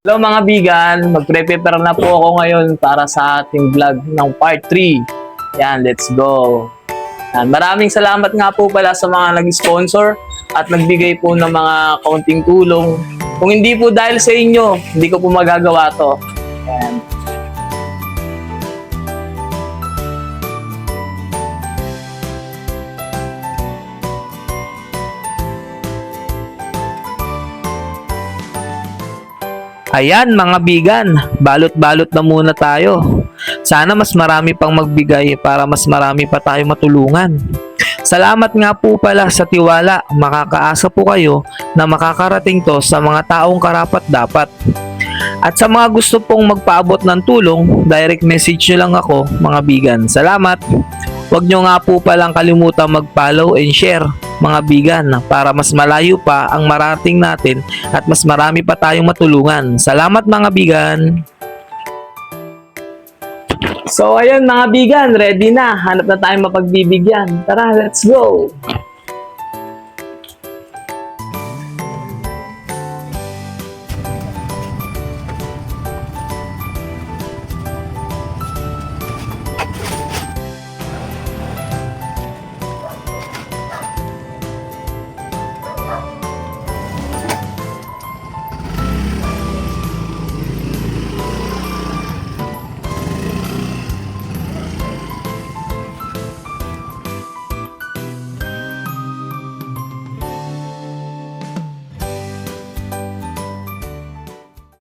Hello mga bigan, magpre-prepare na po ako ngayon para sa ating vlog ng part 3. Yan, let's go. Yan, maraming salamat nga po pala sa mga nag-sponsor at nagbigay po ng mga kaunting tulong. Kung hindi po dahil sa inyo, hindi ko po magagawa to. Yan. Ayan mga bigan, balot-balot na muna tayo. Sana mas marami pang magbigay para mas marami pa tayo matulungan. Salamat nga po pala sa tiwala, makakaasa po kayo na makakarating to sa mga taong karapat dapat. At sa mga gusto pong magpaabot ng tulong, direct message nyo lang ako mga bigan. Salamat! Huwag nyo nga po palang kalimutan mag-follow and share mga bigan para mas malayo pa ang marating natin at mas marami pa tayong matulungan. Salamat mga bigan! So ayun mga bigan, ready na. Hanap na tayong mapagbibigyan. Tara, let's go!